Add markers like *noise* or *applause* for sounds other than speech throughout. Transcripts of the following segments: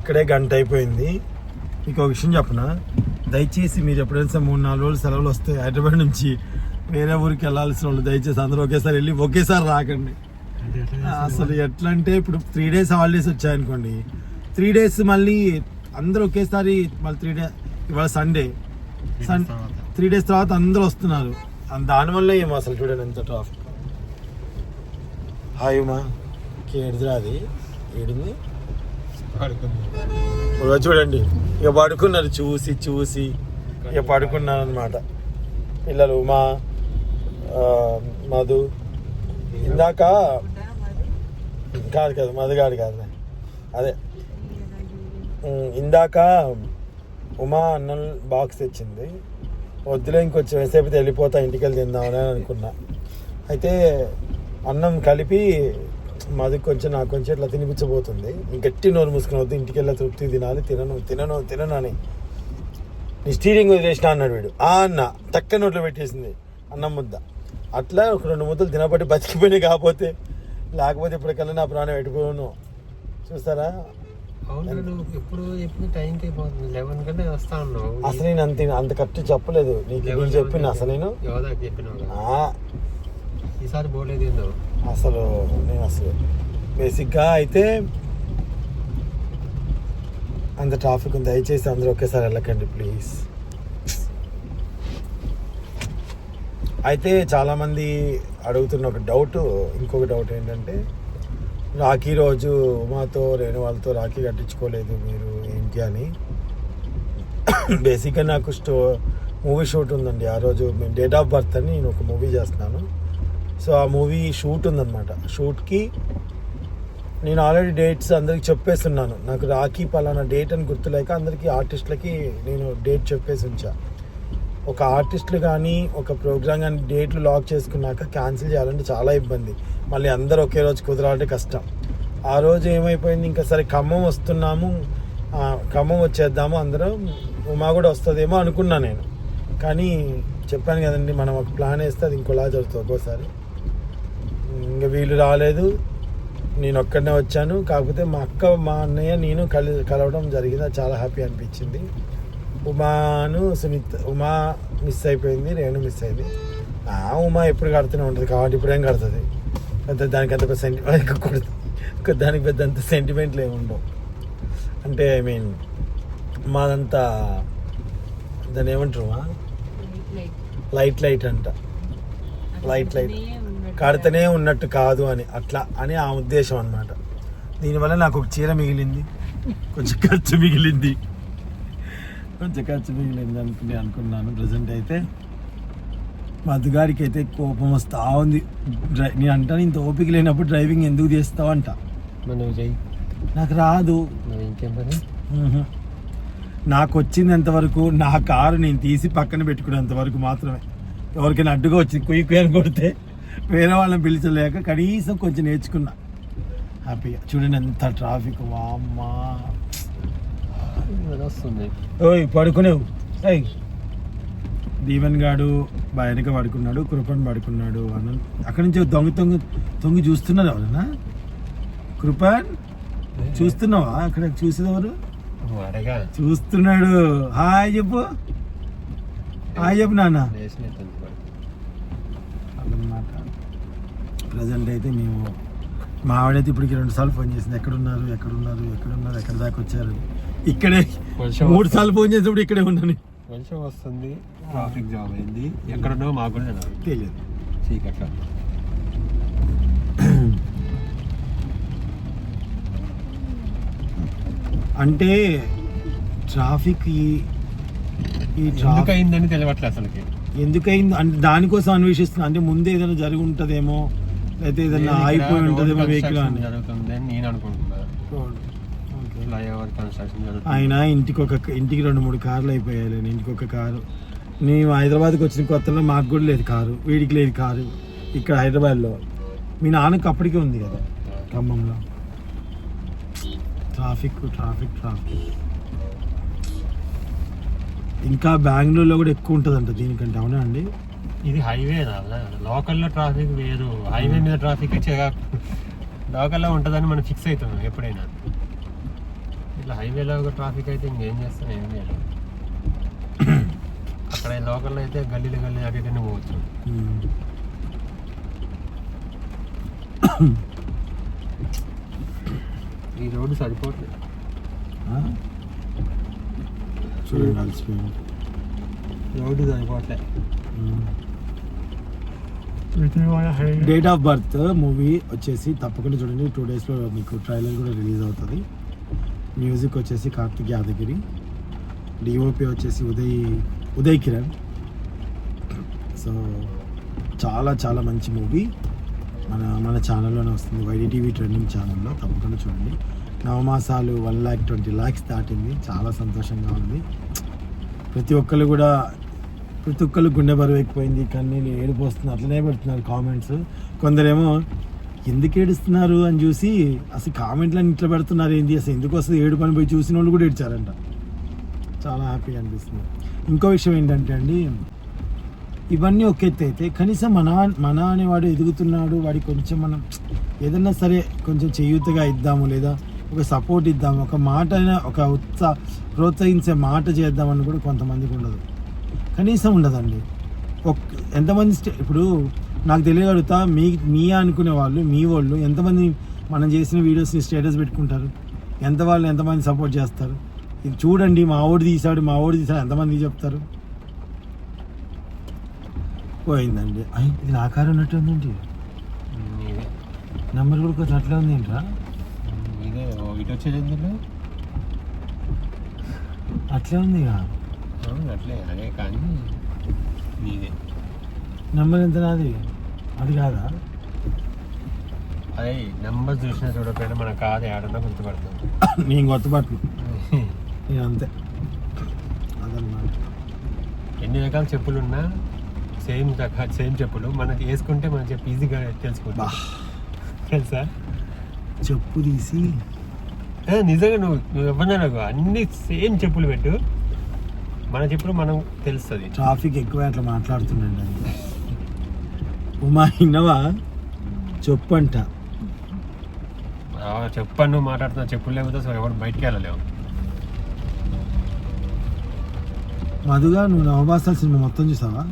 ఇక్కడే గంట అయిపోయింది. ఒక విషయం చెప్పనా? దయచేసి మీరు ఎప్పుడైనా సరే మూడు నాలుగు రోజులు సెలవులు వస్తే హైదరాబాద్ నుంచి వేరే ఊరికి వెళ్ళాల్సిన వాళ్ళు దయచేసి అందరూ ఒకేసారి వెళ్ళి ఒకేసారి రాకండి. అసలు ఎట్లా అంటే ఇప్పుడు త్రీ డేస్ హాలిడేస్ వచ్చాయనుకోండి. త్రీ డేస్ మళ్ళీ అందరూ ఒకేసారి మళ్ళీ త్రీ డే ఇవాళ సండే సన్ త్రీ డేస్ తర్వాత. అందరూ వస్తున్నారు. దానివల్ల ఏమో అసలు చూడండి ఎంత ట్రాఫిక్ హాయ్ మా ఏడుదిరా అది. ఏడింది? ఇప్పుడు చూడండి. ఇక పడుకున్నారు చూసి చూసి. ఇక పడుకున్నారు అనమాట పిల్లలు ఉమా మధు. ఇందాక కాదు కాదు మధు కాదు కాదు. అదే. ఇందాక ఉమా అన్నం బాక్స్ తెచ్చింది. వద్దులే ఇంకొంచెం సేపు వెళ్ళిపోతా ఇంటికి వెళ్ళి తిందామని అనుకున్నా. అయితే అన్నం కలిపి మాది కొంచెం నాకు కొంచెం ఇట్లా తినిపించబోతుంది. గట్టి నోరు మూసుకుని వద్దు ఇంటికి వెళ్ళి తృప్తి తినాలి తినను తినను తినను అని నీ స్టీరింగ్ వదిలేసిన అన్నాడు వీడు. ఆ అన్న టక్క నోట్లో పెట్టేసింది అన్నం ముద్ద. అట్లా ఒక రెండు ముద్దలు తినబట్టి బతికిపోయినాయి కాకపోతే లేకపోతే ఇప్పటికల్లా నా ప్రాణం ఎటుపోను. చూస్తారా? అవును నువ్వు ఎప్పుడు ఎప్పుడు టైంకి అయిపోతుంది. లెవెన్ కంటే వస్తా ఉన్నావు అసలు నేను అంత అంత కరెక్ట్ చెప్పలేదు. నీకు చెప్పిన అసలు నేను? ఈసారి పోలేదు ఏందో? అసలు నేను అసలు బేసిక్గా అయితే అంత ట్రాఫిక్ ఉంది. దయచేసి అందరూ ఒకేసారి వెళ్ళకండి ప్లీజ్ అయితే చాలామంది అడుగుతున్న ఒక డౌట్ ఇంకొక డౌట్ ఏంటంటే రాఖీ రోజు ఉమాతో రేణు వాళ్ళతో రాఖీ కట్టించుకోలేదు మీరు ఏంటి అని. బేసిక్గా నాకు స్టో మూవీ షూట్ ఉందండి. ఆ రోజు మేము డేట్ ఆఫ్ బర్త్ అని నేను ఒక మూవీ చేస్తున్నాను. సో ఆ మూవీ షూట్ ఉందన్నమాట. షూట్కి నేను ఆల్రెడీ డేట్స్ అందరికి చెప్పేస్తున్నాను. నాకు రాఖీ పలానా డేట్ అని గుర్తులేక అందరికీ ఆర్టిస్టులకి నేను డేట్ చెప్పేసి ఉంచా. ఒక ఆర్టిస్టులు కానీ ఒక ప్రోగ్రామ్ కానీ డేట్లు లాక్ చేసుకున్నాక క్యాన్సిల్ చేయాలంటే చాలా ఇబ్బంది. మళ్ళీ అందరూ ఒకే రోజు కుదరాలంటే కష్టం. ఆ రోజు ఏమైపోయింది? ఇంకా సరే ఖమ్మం వస్తున్నాము. ఖమ్మం వచ్చేద్దాము అందరం. ఉమా కూడా వస్తుందేమో అనుకున్నా నేను. కానీ చెప్పాను కదండి మనం ఒక ప్లాన్ వేస్తే అది ఇంకోలా జరుగుతుంది ఒక్కోసారి. ఇంకా వీళ్ళు రాలేదు. నేను ఒక్కడనే వచ్చాను. కాకపోతే మా అక్క మా అన్నయ్య నేను కలి కలవడం జరిగింది. చాలా హ్యాపీ అనిపించింది. ఉమాను సునీత్ ఉమా మిస్ అయిపోయింది. నేను మిస్ అయింది. ఆ ఉమా ఎప్పుడు కడుతూనే ఉంటుంది. కాబట్టి ఇప్పుడేం కడుతుంది? పెద్ద దానికి అంత పెద్ద సెంటిమెంట్ *laughs* దానికి పెద్ద అంత సెంటిమెంట్లు ఏమి ఉండవు. అంటే ఐ మీన్ మాదంతా దాన్ని ఏమంటారు లైట్ లైట్ అంట. లైట్ లైట్ కడితేనే ఉన్నట్టు కాదు అని. అట్లా అని ఆ ఉద్దేశం అనమాట దీనివల్ల నాకు ఒక చీర మిగిలింది. కొంచెం ఖర్చు మిగిలింది. కొంచెం ఖర్చు మిగిలింది అనుకుని అనుకున్నాను. ప్రజెంట్ అయితే మధుగారికి అయితే కోపం వస్తా ఉంది. డ్రై నేను అంటాను ఇంత ఓపిక లేనప్పుడు డ్రైవింగ్ ఎందుకు చేస్తావు? అంట. మరి నువ్వు చెయ్యి. నాకు రాదు. ఇంకేం పని. నాకు వచ్చిందంత వరకు నా కారు నేను తీసి పక్కన పెట్టుకునేంత వరకు మాత్రమే. ఎవరికైనా అడ్డుగా వచ్చింది కుయ్యి కుయ్యి అని కొడితే వేరే వాళ్ళని పిలిచలేక కనీసం కొంచెం నేర్చుకున్నా. హ్యాపీగా చూడండి ఎంత ట్రాఫిక్ వామ్మా. వస్తుంది. ఓయ్ పడుకునేవు. ఏయ్. దీవెన్ గాడు బయటక పడుకున్నాడు కృపన్ పడుకున్నాడు అన్న. అక్కడి నుంచి దొంగ తొంగి తొంగి చూస్తున్నారు ఎవరన్నా కృపన్ చూస్తున్నావా? అక్కడ చూసేది ఎవరు? నువ్వు అడగా చూస్తున్నాడు. హాయ్ చెప్పు. హాయ్ చెప్పు నాన్న. అదనమాట ప్రజెంట్ అయితే మేము మా ఆవిడైతే ఇప్పటికి రెండు సార్లు ఫోన్ చేసింది. ఎక్కడున్నారు? ఎక్కడున్నారు? ఎక్కడున్నారు? ఎక్కడ దాకా వచ్చారు? ఇక్కడే మూడు సార్లు ఫోన్ చేసినప్పుడు ఇక్కడే ఉన్నాను. వస్తుంది. ట్రాఫిక్ జామ్ అయింది. ఎక్కడున్నావు? మాకు కూడా తెలియదు. చీకట్ల. అంటే ట్రాఫిక్ ఈ ఈ ట్రాఫిక్ అయిందని తెలియట్లే అసలుకి. ఎందుకైంది అంటే దానికోసం అన్వేషిస్తున్నా. అంటే ముందు ఏదైనా జరిగి ఉంటుందేమో లేకపోతే ఏదైనా ఆగిపోయి ఉంటుందేమో వెహికల్ అని. జరుగుతుంది అని నేను అనుకుంటున్నా. ఫ్లైఓవర్ కన్స్ట్రక్షన్ జరుగుతుంది. ఆయన ఇంటికి ఒక ఇంటికి రెండు మూడు కార్లు అయిపోయాయి నేను ఇంటికి ఒక కారు. నేను హైదరాబాద్కి వచ్చిన కొత్తలో మాకు కూడా లేదు కారు వీడికి లేదు కారు. ఇక్కడ హైదరాబాద్లో. మీ నాన్నకి అప్పటికే ఉంది కదా ఖమ్మంలో. Traffic traffic traffic. ఇంకా బెంగళూరులో కూడా ఎక్కువ ఉంటుందంట దీనికంటే అవునా అండి? ఇది హైవే లోకల్లో ట్రాఫిక్ వేరు. హైవే మీద ట్రాఫిక్ లోకల్లో ఉంటుందని మనం ఫిక్స్ అవుతున్నాం ఎప్పుడైనా. అసలు హైవేలో ట్రాఫిక్ అయితే ఇంకేం చేస్తాను ఏం చేయాలి. అక్కడ లోకల్లో అయితే గల్లీలు గల్లీ అటు ఇటు పోవచ్చు. *coughs* ఈ రోడ్డు సరిపోవట్లేదు చూడండి అలసిపోయింది. రోడ్డు సరిపోవట్లేదు డేట్ ఆఫ్ బర్త్ మూవీ వచ్చేసి తప్పకుండా చూడండి. టూ డేస్లో మీకు ట్రైలర్ కూడా రిలీజ్ అవుతుంది. మ్యూజిక్ వచ్చేసి కార్తిక్ యాదగిరి. డిఓపి వచ్చేసి ఉదయ్ ఉదయ్ కిరణ్. సో చాలా చాలా మంచి మూవీ మన మన ఛానల్లోనే వస్తుంది. వైడిటీవీ ట్రెండింగ్ ఛానల్లో తప్పకుండా చూడండి. నవమాసాలు వన్ ల్యాక్ ట్వంటీ ల్యాక్స్ దాటింది. చాలా సంతోషంగా ఉంది. ప్రతి ఒక్కరు కూడా ప్రతి ఒక్కరు గుండె బరువు ఎక్కువైంది కన్నీళ్ళు ఏడుపు వస్తుంది అట్లనే పెడుతున్నారు కామెంట్స్ కొందరేమో ఎందుకు ఏడుస్తున్నారు? అని చూసి అసలు కామెంట్లను ఇట్లా పెడుతున్నారు ఏంటి అసలు ఎందుకు వస్తుంది ఏడు పని పోయి చూసిన వాళ్ళు కూడా ఏడ్చారంట. చాలా హ్యాపీ అనిపిస్తుంది. ఇంకో విషయం ఏంటంటే అండి ఇవన్నీ ఒక ఎత్తు అయితే కనీసం మన మన అనేవాడు ఎదుగుతున్నాడు వాడికి కొంచెం మనం ఏదన్నా సరే కొంచెం చేయూతగా ఇద్దాము లేదా ఒక సపోర్ట్ ఇద్దాము ఒక మాట అయినా ఒక ఉత్సాహ ప్రోత్సహించే మాట చేద్దామని కూడా కొంతమందికి ఉండదు. కనీసం ఉండదండి. ఎంతమంది ఇప్పుడు నాకు తెలియగలుగుతా మీ మీ అనుకునే వాళ్ళు మీ వాళ్ళు ఎంతమంది మనం చేసిన వీడియోస్ని స్టేటస్ పెట్టుకుంటారు? ఎంత వాళ్ళు ఎంతమంది సపోర్ట్ చేస్తారు? ఇది చూడండి మా ఓడి తీశాడు మా ఓడి తీశాడు ఎంతమంది చెప్తారు? పోయిందండి. ఇది నా కారు ఉన్నట్టు ఉందండి. నెంబర్ కూడా కొంచెం అట్లా ఉంది ఏంట్రా ఇదే ఇటు వచ్చేది అట్లే ఉంది ఇక అట్లే అదే కానీ నీదే నెంబర్ ఎంత నాది? అది కాదా? అదే నెంబర్ చూసినా చూడకపోయినా మన కాదు ఏడన్నా గుర్తుపడుతుంది నేను కొత్తపట్టు *laughs* నేను అంతే. అదన్నమాట. ఎన్ని రకాల చెప్పులు ఉన్నా సేమ్ రకా సేమ్ చెప్పులు. మనకి వేసుకుంటే మనం చెప్పి ఈజీగా తెలుసుకుంటాం తెలుసా? చెప్పు తీసి. నిజంగా నువ్వు నువ్వు ఎవరన్నా నాకు అన్ని సేమ్ చెప్పులు పెట్టు. మన చెప్పులు మనం తెలుస్తుంది. ట్రాఫిక్ ఎక్కువ అట్లా మాట్లాడుతుండండి ఉమా ఇన్నవా చెప్పు అంట చెప్పాను నువ్వు మాట్లాడుతున్నా చెప్పులు లేకపోతే అసలు ఎవరు బయటికి వెళ్ళలేవు. మధుగా నువ్వు నవభాసాల సినిమా మొత్తం చూసావా?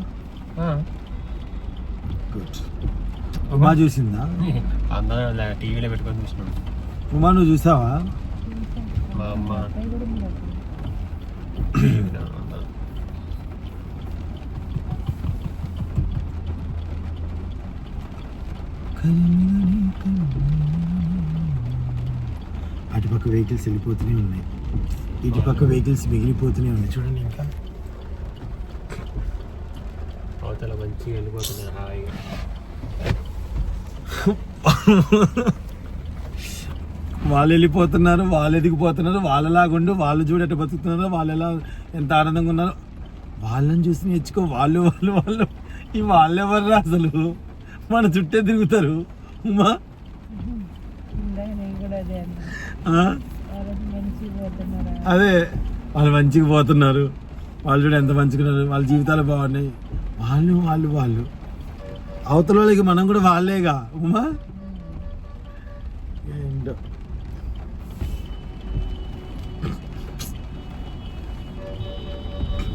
గుడ్ ఉమా. చూసిందా? అందరూ అలా టీవీలో పెట్టుకొని చూసినాం. ఉమా నువ్వు చూసావా? మా అమ్మ టీవీలో అందరూ. అటుపక్క వెహికల్స్ వెళ్ళిపోతూనే ఉన్నాయి. ఇటుపక్క వెహికల్స్ మిగిలిపోతూనే ఉన్నాయి. చూడండి ఇంకా. అవతల మంచిగా వెళ్ళిపోతున్నాయి. హాయిగా. వాళ్ళు వెళ్ళిపోతున్నారు వాళ్ళు ఎదిగిపోతున్నారు వాళ్ళలాగుండు వాళ్ళు చూడట బతుకుతున్నారు వాళ్ళు ఎలా ఎంత ఆనందంగా ఉన్నారు. వాళ్ళని చూసి నేర్చుకో వాళ్ళు వాళ్ళు వాళ్ళు. ఈ వాళ్ళెవర్రా అసలు? మన చుట్టే తిరుగుతారు. ఉమా. ఇందాక నేను కూడా అదే వాళ్ళు మంచిగా పోతున్నారు. వాళ్ళు చూడ ఎంత మంచిగా ఉన్నారు. వాళ్ళ జీవితాలు బాగున్నాయి. వాళ్ళు వాళ్ళు వాళ్ళు. అవతల వాళ్ళకి మనం కూడా వాళ్ళేగా. ఉమా. ఏంటో.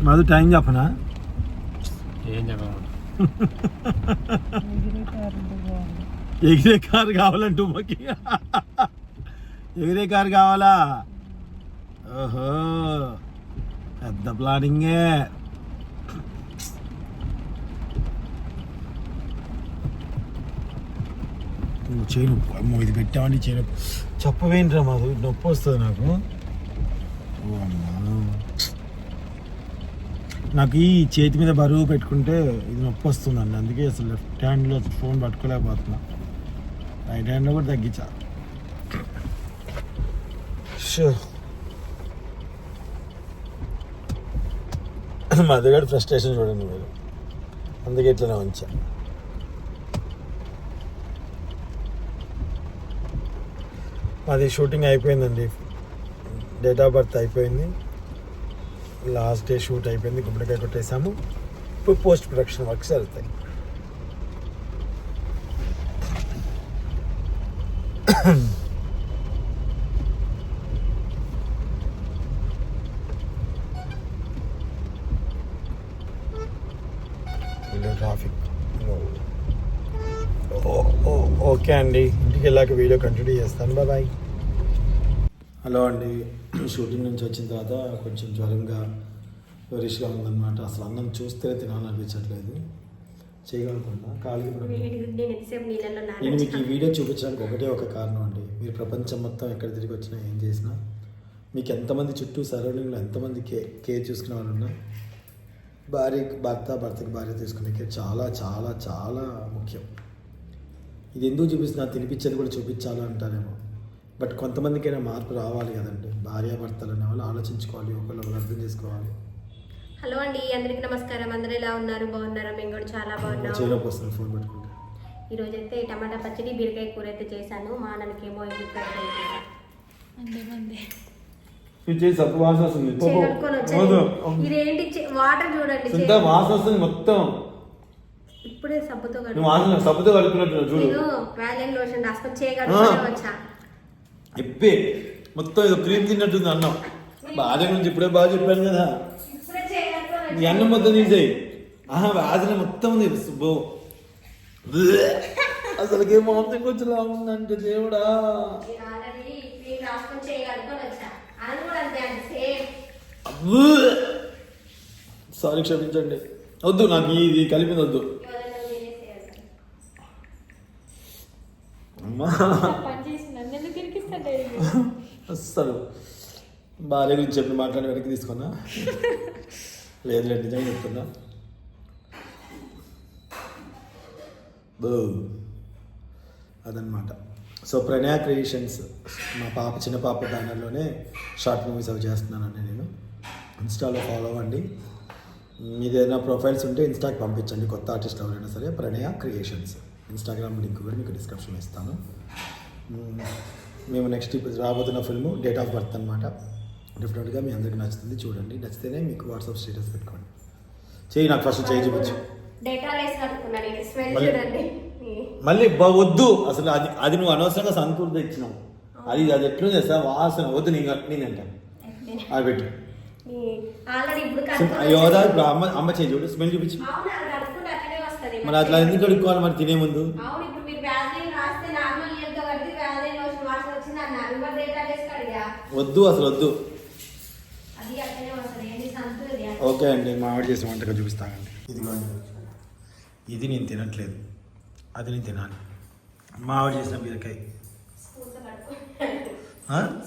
మధు టైం చెప్పనా? ఏం చెప్పము ఎగిరే కారు కావాలంటూ మాకి ఎగిరే కారు కావాలా? ఓహో పెద్ద ప్లానింగే. నువ్వు అమ్మో ఇది పెట్టామని చేయను చెప్పవేంట్రా మాకు నొప్పి వస్తుంది నాకు. ఓ అమ్మా. నాకు ఈ చేతి మీద బరువు పెట్టుకుంటే ఇది నొప్పి వస్తుందండి అందుకే అసలు లెఫ్ట్ హ్యాండ్లో ఫోన్ పట్టుకోలేకపోతున్నా. రైట్ హ్యాండ్లో కూడా తగ్గించా. షో. మా దగ్గర ఫ్రస్ట్రేషన్ చూడండి మీరు. అందుకే ఇట్లనే ఉంచా. మాది షూటింగ్ అయిపోయిందండి. డేట్ ఆఫ్ బర్త్ అయిపోయింది. లాస్ట్ డే షూట్ అయిపోయింది గుమ్మడికాయ కొట్టేసాము ఇప్పుడు పోస్ట్ ప్రొడక్షన్ వర్క్స్ వెళ్తాయి ట్రాఫిక్ ఓకే అండి ఇంటికి వెళ్ళాక వీడియో కంటిన్యూ చేస్తాను బాయ్ హలో అండి షూటింగ్ నుంచి వచ్చిన తర్వాత కొంచెం జ్వరంగా వెరిష్గా ఉందన్నమాట. అసలు అన్నం చూస్తే తినాలనిపించట్లేదు. చేయగలుగుతున్నా ఖాళీ వేడి నేను మీకు ఈ. వీడియో చూపించడానికి ఒకటే ఒక కారణం అండి. మీరు ప్రపంచం మొత్తం ఎక్కడ తిరిగి వచ్చినా ఏం చేసినా మీకు ఎంతమంది చుట్టూ సరౌండింగ్లో ఎంతమంది కే కేర్ చూసుకునే వాళ్ళు ఉన్నా భార్యకి భర్త భర్తకి భార్య తీసుకునే కేర్ చాలా చాలా చాలా ముఖ్యం. ఇది ఎందుకు చూపిస్తున్నా తినిపించేది కూడా చూపించాలి అంటారేమో బట్ కొంతమందికైనా మార్పు రావాలి కదండి. భార్య భర్తలు అనే వాళ్ళు ఆలోచించుకోవాలి ఒకళ్ళు ఒకరు అర్థం చేసుకోవాలి. హలో అండి అందరికి నమస్కారం. అందరూ ఎలా ఉన్నారు? బాగున్నారా? మేము కూడా చాలా బాగున్నాం. చేలోకి వస్తుంది ఫోన్ పెట్టుకుంటే. ఈ రోజు అయితే టమాటా పచ్చడి బీరకాయ కూర అయితే చేశాను. మా కడుక్కొని వచ్చాను. ఇదేంటి? చే- వాటర్ చూడండి. వాసన వస్తుంది మొత్తం. ఇప్పుడే సబ్బుతో నువ్వు కడుగు వాసన సబ్బుతో కలుపుకున్నట్టు చూడు. నేను వ్యాలెన్ లోషన్ రాసుకొని చేయగలుగుతా వచ్చా. ఇప్పే. మొత్తం ఏదో క్రీమ్ తిన్నట్టుంది అన్నం. భార్య గురించి ఇప్పుడే బాగా చెప్పాను కదా. ఈ అన్నం మొత్తం తీసేయి. ఆహా వాసన మొత్తం ఉంది. సుబ్బు. అసలుకే మొత్తం కొంచెం ఉందంటే దేవుడా. సారీ క్షమించండి. వద్దు నాకు ఇది కలిపింది వద్దు. అమ్మా పని చేసి నన్ను ఎందుకు ఇరికిస్తాడు అస్సలు. భార్య గురించి చెప్పి మాట్లాడి వెనక్కి తీసుకున్నా. లేదు లేదు నిజంగా చెప్తున్నా. బో అదనమాట సో ప్రణయ క్రియేషన్స్ మా పాప చిన్న పాప బ్యానర్లోనే షార్ట్ మూవీస్ అవి చేస్తున్నానండి నేను. ఇన్స్టాలో ఫాలో అవ్వండి. మీది ఏదైనా ప్రొఫైల్స్ ఉంటే ఇన్స్టాకి పంపించండి కొత్త ఆర్టిస్ట్ ఎవరైనా సరే. ప్రణయ క్రియేషన్స్. ఇన్స్టాగ్రామ్ లింక్ కూడా మీకు డిస్క్రిప్షన్ ఇస్తాను. మ్మ్. నెక్స్ట్ ఇప్పుడు రాబోతున్న ఫిల్ము డేట్ ఆఫ్ బర్త్ అనమాట డెఫినెట్గా మీ అందరికి నచ్చుతుంది చూడండి. నచ్చితేనే మీకు వాట్సాప్ స్టేటస్ పెట్టుకోండి. చెయ్యి నాకు ఫస్ట్ చేయి చూపించు. మళ్ళీ- వద్దు. అసలు అది అది నువ్వు అనవసరంగా సంకూర్త ఇచ్చినావు. అది అది ఎట్లుంది సార్ వాసన. వద్దు నేను నేను అంటాను అది పెట్టు ఆల్రెడీ ఇప్పుడు అమ్మ అమ్మ చేయి చూడు. స్మెల్ చూపించు. మరి అట్లా ఎందుకు కడుక్కోవాలి మరి తినే ముందు అవును ఇప్పుడు మీరు వ్యాధిని రాస్తే నార్మల్ నీళ్ళతో కడితే వ్యాధిని లోషన్ వాసన వచ్చింది అన్నారు మరి డేటాల్ వేసి కడిగా వద్దు అసలు వద్దు. ఓకే అండి మా ఆవిడ చేసిన వంటగా చూపిస్తానండి. ఇదిగోండి. ఇది నేను తినట్లేదు. అది నేను తినాలి. మా ఆవిడ చేసిన బీరకాయ.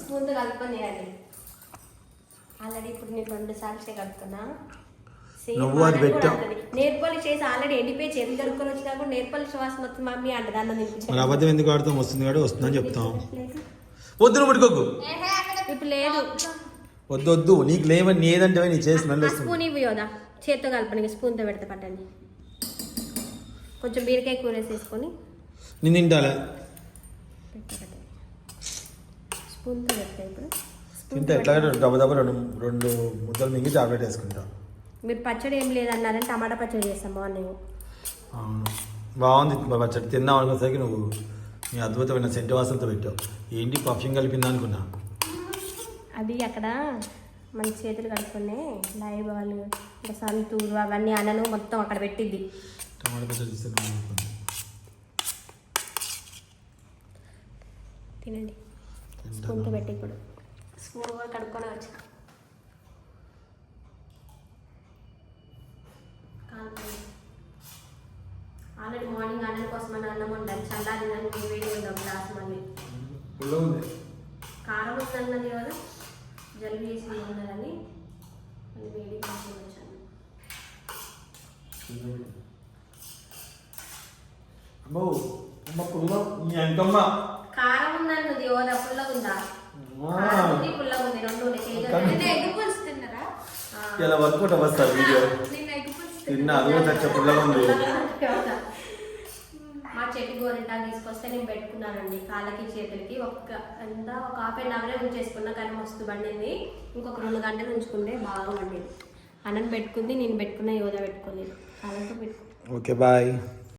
స్పూన్తో కలుపుకొని ఆల్రెడీ ఇప్పుడు నేను రెండు సార్లు నువ్వు అది పెట్టావు. పాలిష్ చేసి ఆల్రెడీ ఎండిపోయి చేతులు కడుక్కొని వచ్చినా కూడా నెయిల్ పాలిష్ వాసన వస్తుంది మమ్మీ అంటది. అన్న అబద్ధం ఎందుకు ఆడతాం వస్తుంది కాదు వస్తుందని చెప్తాం. వద్దు పట్టుకోకు. ఇప్పుడు లేదు. వద్దు వద్దు నీకు లేవని నీ ఏదంటే నీ చేసి వస్తుంది స్పూన్ ఇవ్వు యోదా చేత్తో కలపనికి స్పూన్తో పెడితే పట్టండి. కొంచెం బీరకాయ కూర వేసేసుకొని నేను తింటాలే. స్పూన్తో పెడతా ఇప్పుడు. తింటే ఎట్లాగో దెబ్బ దెబ్బ రెండు రెండు ముద్దలు మింగి టాబ్లెట్ వేసుకుంటా. మీరు పచ్చడి ఏం లేదన్నారని టమాటా పచ్చడి చేస్తాం మార్నింగ్ అవును. బాగుంది పచ్చడి. తిన్నావు అనుకోసరికి నువ్వు నీ అద్భుతమైన సెంటు వాసనతో పెట్టావు. ఏంటి పర్ఫ్యూమ్ కలిపిందా అనుకున్నా? అది అక్కడ మన చేతులు కడుక్కునే వాళ్ళు ఇంకా సంతూరు అవన్నీ అనను మొత్తం అక్కడ పెట్టిద్ది. అనుకుంది. తినండి. స్పూన్తో పెట్టి ఇప్పుడు. స్పూన్ కూడా కడుక్కొని వచ్చా. ఆల్రెడీ మార్నింగ్ అన్నం కోసం అని అన్నం ఉండాలి చల్లారి వేడి ఉందాం గ్లాస్ మళ్ళీ. కారం వస్తున్నది కదా. జలుబు చేసి ఉన్నదని మళ్ళీ వేడి కోసం వచ్చాను అమ్మో అమ్మ పుల్ల అంకమ్మ. కారం ఉందన్నది యోద పుల్లగా ఉందా కారం ఉంది రెండు ఉన్నాయి ఎగ్గు పులుసు తిన్నారా. ఇలా వర్కౌట్ వీడియో. నిన్న అది కూడా చచ్చ పుల్లగా ఉంది మా చెట్టు గోరింటా తీసుకొస్తే నేను పెట్టుకున్నానండి. కాళ్ళకి చేతులకి. ఒక్క ఎంత ఒక హాఫ్ అండ్ అవరే ఉంచేసుకున్నా కానీ మస్తు పండింది. ఇంకొక రెండు గంటలు ఉంచుకుంటే బాగా పండింది. అన్నం పెట్టుకుంది నేను పెట్టుకున్న యోధ పెట్టుకోలేదు కాళ్ళతో పెట్టుకుంది. Okay bye.